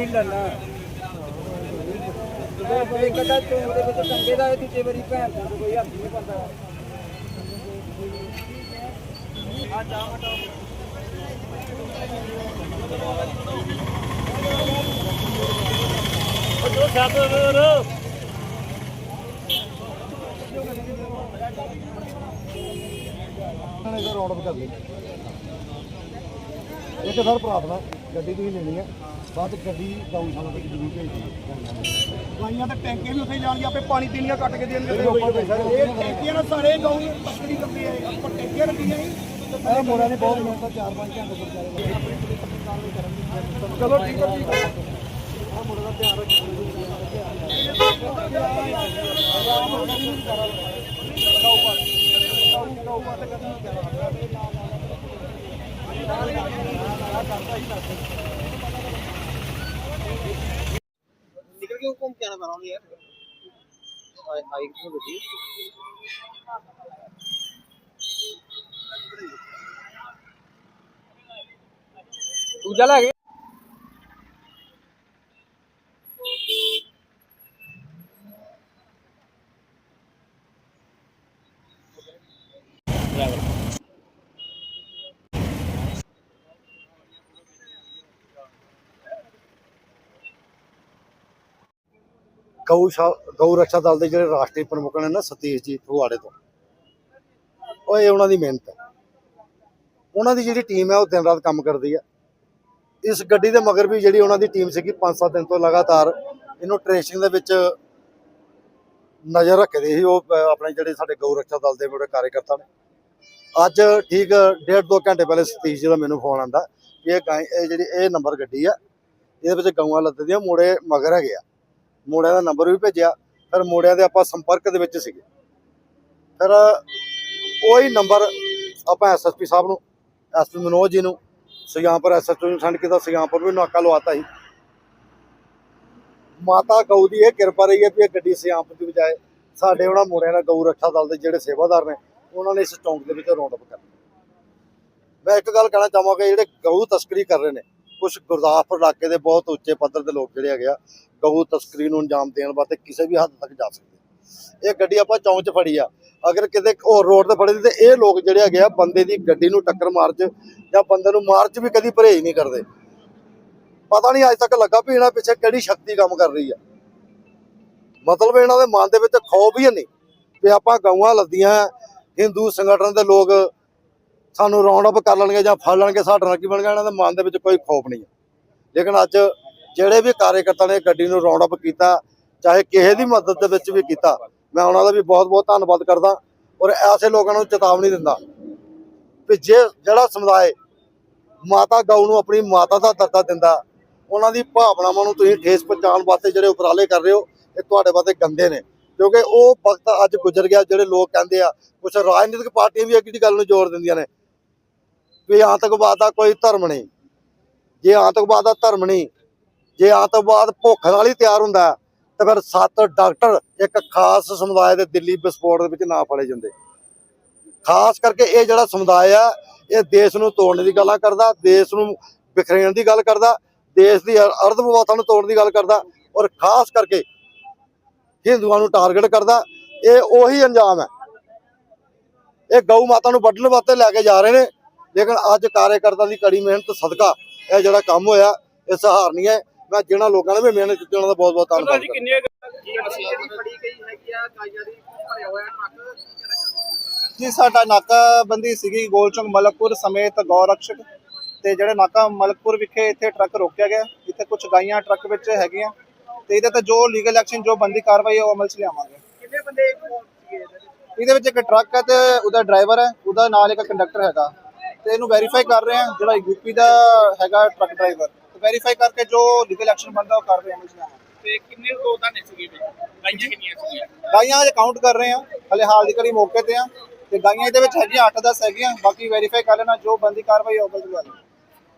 ਨਹੀਂ ਲੈਣਾ। ਇੱਕ ਅੱਧਾ ਚੋਣ ਦੇ ਵਿੱਚ ਟੰਗੇ ਦਾ ਦੂਜੇ ਵਾਰੀ ਭੈਣ ਦਾ ਕੋਈ ਹੱਥ ਨਹੀਂ ਪਾਉਂਦਾ। ਆ ਜਾ ਮਟਾ ਉਹ ਜੋ ਸਾਥ ਰੋ ਨੇ ਰੌਂਡ ਕਰ ਲਈ। ਇੱਕ ਸਰ ਪ੍ਰਾਰਥਨਾ ਗੱਡੀ ਤੁਸੀਂ ਲੈਣੀ ਹੈ ਬਾਅਦ 'ਚ ਗੱਡੀ ਗਊਸ਼ਾਲਾ ਤੱਕ ਜ਼ਰੂਰ ਭੇਜੀ ਗਾਈਆਂ ਤੇ ਟੈਂਕੇ ਵੀ ਉੱਥੇ ਜਾਣਗੇ ਆਪੇ ਪਾਣੀ ਪੀਣੀਆਂ ਕੱਟ ਕੇ ਦੇਣਗੇ ਇਹ ਟੈਂਕੀਆਂ ਨਾਲ ਸਾਰੇ ਗਊ ਪਕੜੀ ਲੱਗੀ ਹੈ ਆਪਾਂ ਟੈਂਕੀਆਂ ਰੱਖੀਆਂ ਹੀ ਇਹ ਮੋੜਾ ਨੇ ਬਹੁਤ ਮਿਹਨਤ ਚਾਰ ਪੰਜ ਘੰਟੇ ਤੋਂ ਵਿਚਾਰੇ ਚਲੋ ਠੀਕ ਹੈ ਠੀਕ ਹੈ। ਨਿਕਲ ਕੇ ਘੁੰਮ ਕੇ। ਆਣਾ ਪੈਣਾ ਯਾਰ ਆਈ ਆਈ ਕਿਉਂ ਬਜੀ ਦੂਜਾ ਲੈ ਗਏ ਗਊ ਸ਼ਾ- ਗਊ ਰੱਖਿਆ ਦਲ ਦੇ ਜਿਹੜੇ ਰਾਸ਼ਟਰੀ ਪ੍ਰਮੁੱਖ ਨੇ ਨਾ ਸਤੀਸ਼ ਜੀ ਫਗਵਾੜੇ ਤੋਂ। ਉਹ ਇਹ ਉਹਨਾਂ ਦੀ ਮਿਹਨਤ ਹੈ। ਉਹਨਾਂ ਦੀ ਜਿਹੜੀ ਟੀਮ ਹੈ ਉਹ ਦਿਨ ਰਾਤ ਕੰਮ ਕਰਦੀ ਹੈ। ਇਸ ਗੱਡੀ ਦੇ ਮਗਰ ਵੀ ਜਿਹੜੀ ਉਹਨਾਂ ਦੀ ਟੀਮ ਸੀਗੀ 5-7 ਦਿਨ ਤੋਂ ਲਗਾਤਾਰ ਇਹਨੂੰ ਟ੍ਰੇਸਿੰਗ ਦੇ ਵਿੱਚ ਨਜ਼ਰ ਰੱਖਦੇ ਸੀ। ਉਹ ਅਹ, ਆਪਣੇ ਜਿਹੜੇ ਸਾਡੇ ਗਊ ਰੱਖਿਆ ਦਲ ਦੇ ਜਿਹੜੇ ਕਾਰਜਕਰਤਾ ਨੇ। ਅੱਜ ਠੀਕ ਡੇਢ ਦੋ ਘੰਟੇ ਪਹਿਲੇ ਸਤੀਸ਼ ਜੀ ਦਾ ਮੈਨੂੰ ਫੋਨ ਆਂਦਾ ਕਿ ਇਹ ਗਾਂ ਇਹ ਜਿਹੜੀ ਇਹ ਨੰਬਰ ਗੱਡੀ ਆ ਇਹਦੇ ਵਿੱਚ ਗਊਆਂ ਲੱਦਦੀਆਂ ਮੋੜੇ ਮਗਰ ਹੈਗੇ ਆ। ਮੋੜਿਆਂ ਦਾ ਨੰਬਰ ਵੀ ਭੇਜਿਆ, ਫਿਰ ਮੋੜਿਆਂ ਦੇ ਆਪਾਂ ਸੰਪਰਕ ਦੇ ਵਿੱਚ ਸੀਗੇ। ਫਿਰ ਉਹੀ ਨੰਬਰ ਆਪਾਂ ਐਸਐਸਪੀ ਸਾਹਿਬ ਨੂੰ ਐਸਪੀ ਮਨੋਜ ਜੀ ਨੂੰ, ਸੁਜਾਨਪੁਰ ਐਸਐਚਓ ਨੂੰ ਸੈਂਡ ਕੀਤਾ, ਸੁਜਾਨਪੁਰ ਵੀ ਨਾਕਾ ਲਵਾਤਾ ਸੀ। ਮਾਤਾ ਗਊ ਦੀ ਇਹ ਕਿਰਪਾ ਰਹੀ ਹੈ ਵੀ ਇਹ ਗੱਡੀ ਸੁਜਾਨਪੁਰ ਦੀ ਬਜਾਏ ਸਾਡੇ ਉਹਨਾਂ ਮੋੜਿਆਂ ਦਾ ਗਊ ਰੱਖਾ ਦਲ ਦੇ ਜਿਹੜੇ ਸੇਵਾਦਾਰ ਨੇ, ਉਹਨਾਂ ਨੇ ਇਸ ਚੌਂਕ ਦੇ ਵਿੱਚ ਰੌਂਡ ਅਪ ਕਰ ਮੈਂ ਇੱਕ ਗੱਲ ਕਹਿਣਾ ਚਾਹਾਂਗਾ ਜਿਹੜੇ ਗਊ ਤਸਕਰੀ ਕਰ ਰਹੇ ਨੇ ਕੁਝ ਗੁਰਦਾਸਪੁਰ ਇਲਾਕੇ ਦੇ ਬਹੁਤ ਉੱਚੇ ਪੱਧਰ ਦੇ ਲੋਕ ਜਿਹੜੇ ਹੈਗੇ ਆ ਗਊ ਤਸਕਰੀ ਨੂੰ ਅੰਜਾਮ ਦੇਣ ਵਾਸਤੇ ਕਿਸੇ ਵੀ ਹੱਦ ਤੱਕ ਜਾ ਸਕਦੇ ਇਹ ਗੱਡੀ ਆਪਾਂ ਚੌਂਕ 'ਚ ਫੜੀ ਆ। ਅਗਰ ਕਿਤੇ ਹੋਰ ਰੋਡ ਤੇ ਫੜੀ ਤੇ ਇਹ ਲੋਕ ਜਿਹੜੇ ਹੈਗੇ ਆ, ਬੰਦੇ ਦੀ ਗੱਡੀ ਨੂੰ ਟੱਕਰ ਮਾਰ 'ਚ ਜਾਂ ਬੰਦੇ ਨੂੰ ਮਾਰ 'ਚ ਵੀ ਕਦੀ ਪਰਹੇਜ਼ ਨਹੀਂ ਕਰਦੇ। ਪਤਾ ਨਹੀਂ ਅੱਜ ਤੱਕ ਲੱਗਾ ਵੀ ਇਹਨਾਂ ਪਿੱਛੇ ਕਿਹੜੀ ਸ਼ਕਤੀ ਕੰਮ ਕਰ ਰਹੀ ਆ। ਮਤਲਬ ਇਹਨਾਂ ਦੇ ਮਨ ਦੇ ਵਿੱਚ ਖੌਫ ਹੀ ਨਹੀਂ ਵੀ ਆਪਾਂ ਗਊਆਂ ਲੱਦੀਆਂ, ਹਿੰਦੂ ਸੰਗਠਨ ਦੇ ਲੋਕ ਸਾਨੂੰ ਰਾਉਂਡ ਅਪ ਕਰ ਲੈਣਗੇ ਜਾਂ ਫੜ ਲੈਣਗੇ, ਸਾਡੇ ਨਾਲ ਕੀ ਬਣ ਗਿਆ ਇਹਨਾਂ ਦੇ ਮਨ ਦੇ ਵਿੱਚ ਕੋਈ ਖੌਫ ਨਹੀਂ ਹੈ ਲੇਕਿਨ ਅੱਜ ਜਿਹੜੇ ਵੀ ਕਾਰਜਕਰਤਾ ਨੇ ਗੱਡੀ ਨੂੰ ਰਾਉਂਡ ਅਪ ਕੀਤਾ, ਚਾਹੇ ਕਿਸੇ ਦੀ ਮਦਦ ਦੇ ਵਿੱਚ ਵੀ ਕੀਤਾ, ਮੈਂ ਉਹਨਾਂ ਦਾ ਵੀ ਬਹੁਤ ਬਹੁਤ ਧੰਨਵਾਦ ਕਰਦਾ ਔਰ ਐਸੇ ਲੋਕਾਂ ਨੂੰ ਚੇਤਾਵਨੀ ਦਿੰਦਾ ਵੀ ਜੇ ਜਿਹੜਾ ਸਮੁਦਾਇ ਮਾਤਾ ਗਊ ਨੂੰ ਆਪਣੀ ਮਾਤਾ ਦਾ ਦਰਜਾ ਦਿੰਦਾ, ਉਹਨਾਂ ਦੀ ਭਾਵਨਾਵਾਂ ਨੂੰ ਤੁਸੀਂ ਠੇਸ ਪਹੁੰਚਾਉਣ ਵਾਸਤੇ ਜਿਹੜੇ ਉਪਰਾਲੇ ਕਰ ਰਹੇ ਹੋ, ਇਹ ਤੁਹਾਡੇ ਵਾਸਤੇ ਗੰਦੇ ਨੇ। ਕਿਉਂਕਿ ਉਹ ਵਕਤ ਅੱਜ ਗੁਜ਼ਰ ਗਿਆ, ਜਿਹੜੇ ਲੋਕ ਕਹਿੰਦੇ ਆ ਕੁਝ ਰਾਜਨੀਤਿਕ ਪਾਰਟੀਆਂ ਵੀ ਇੱਕ ਗੱਲ ਨੂੰ ਜ਼ੋਰ ਦਿੰਦੀਆਂ ਨੇ ਵੀ ਆਤੰਕਵਾਦ ਦਾ ਕੋਈ ਧਰਮ ਨਹੀਂ। ਜੇ ਆਤੰਕਵਾਦ ਦਾ ਧਰਮ ਨਹੀਂ ਜੇ ਆਤੰਕਵਾਦ ਭੁੱਖ ਨਾਲ ਹੀ ਤਿਆਰ ਹੁੰਦਾ ਤਾਂ ਫਿਰ ਸੱਤ ਡਾਕਟਰ ਇੱਕ ਖਾਸ ਸਮੁਦਾਇ ਦੇ ਦਿੱਲੀ ਵਿਸਫੋਟ ਦੇ ਵਿੱਚ ਨਾ ਫੜੇ ਜਾਂਦੇ। ਖਾਸ ਕਰਕੇ ਇਹ ਜਿਹੜਾ ਸਮੁਦਾਇ ਆ, ਇਹ ਦੇਸ਼ ਨੂੰ ਤੋੜਨ ਦੀ ਗੱਲਾਂ ਕਰਦਾ, ਦੇਸ਼ ਨੂੰ ਵਿਖਰੇਣ ਦੀ ਗੱਲ ਕਰਦਾ, ਦੇਸ਼ ਦੀ ਅਰ- ਅਰਧ ਵਿਵਸਥਾ ਨੂੰ ਤੋੜਨ ਦੀ ਗੱਲ ਕਰਦਾ ਔਰ ਖਾਸ ਕਰਕੇ ਹਿੰਦੂਆਂ ਨੂੰ ਟਾਰਗੇਟ ਕਰਦਾ। ਇਹ ਉਹੀ ਅੰਜਾਮ ਹੈ। ਇਹ ਗਊ ਮਾਤਾ ਨੂੰ ਵੱਢਣ ਵਾਸਤੇ ਲੈ ਕੇ ਜਾ ਰਹੇ ਨੇ, ਲੇਕਿਨ ਅੱਜ ਕਾਰਜਕਰਤਾ ਦੀ ਕੜੀ ਮਿਹਨਤ, ਸਦਕਾ ਇਹ ਜਿਹੜਾ ਕੰਮ ਹੋਇਆ, ਇਹ ਸਹਾਰਨੀ ਹੈ। ਮੈਂ ਜਿਹਨਾਂ ਲੋਕਾਂ ਨੇ ਵੀ ਮਿਹਨਤ ਕੀਤੀ ਉਹਨਾਂ ਦਾ ਬਹੁਤ ਬਹੁਤ ਧੰਨਵਾਦ ਕਰਦਾ। ਕਿੰਨੇ ਫੜੀ ਗਈ ਹੈਗੀ ਆ ਗਾਈਆਂ ਦੀ ਭਰਿਆ ਹੋਇਆ ਟਰੱਕ ਜੀ ਸਾਡਾ ਨਾਕਾਬੰਦੀ ਸੀਗੀ ਗੋਲਚੰਗ ਮਲਕਪੁਰ ਸਮੇਤ ਗੌਰਕਸ਼ਕ ਤੇ ਜਿਹੜੇ ਨਾਕਾ ਮਲਕਪੁਰ ਵਿਖੇ ਇੱਥੇ ਟਰੱਕ ਰੋਕਿਆ ਗਿਆ। ਇੱਥੇ ਕੁਝ ਗਾਈਆਂ ਟਰੱਕ ਵਿੱਚ ਹੈਗੀਆਂ ਤੇ ਇਹਦੇ ਤੇ ਜੋ ਲੀਗਲ ਐਕਸ਼ਨ ਜੋ ਬੰਦੀ ਕਾਰਵਾਈ ਹੈ ਉਹ ਅਮਲ 'ਚ ਲਿਆਵਾਂਗੇ। ਕਿੰਨੇ ਬੰਦੇ ਇਹਦੇ ਵਿੱਚ? ਇਹਦੇ ਵਿੱਚ ਇੱਕ ਟਰੱਕ ਹੈ ਤੇ ਉਹਦਾ ਡਰਾਈਵਰ ਹੈ ਉਹਦਾ ਨਾਲ ਇੱਕ ਕੰਡਕਟਰ ਹੈਗਾ ਤੇ ਇਹਨੂੰ ਵੈਰੀਫਾਈ ਕਰ ਰਹੇ ਹਾਂ ਜਿਹੜਾ ਯੂਪੀ ਦਾ ਹੈਗਾ ਟਰੱਕ ਡਰਾਈਵਰ। ਵੈਰੀਫਾਈ ਕਰਕੇ ਜੋ ਲੀਗਲ ਐਕਸ਼ਨ ਬਣਦਾ ਉਹ ਕਰ ਰਹੇ ਹਾਂ ਲਿਆਵਾਂਗੇ ਤੇ ਕਿੰਨੇ ਲੋਕ ਤਾਂ ਸੀਗੇ ਗਾਈਆਂ ਕਿੰਨੀਆਂ ਸੀਗੀਆਂ? ਗਾਈਆਂ ਅਜੇ ਕਾਊਂਟ ਕਰ ਰਹੇ ਹਾਂ। ਹਲੇ ਹਾਲ ਦੀ ਘੜੀ ਮੌਕੇ ਤੇ ਆ ਤੇ ਗਾਈਆਂ ਇਹਦੇ ਵਿੱਚ ਹੈਗੀਆਂ 8-10 ਹੈਗੀਆਂ। ਬਾਕੀ ਵੈਰੀਫਾਈ ਕਰ ਲੈਣਾ ਜੋ ਬੰਦੀ ਕਾਰਵਾਈ ਉਹ ਅਮਲ 'ਚ ਲਿਆਵਾਂਗੇ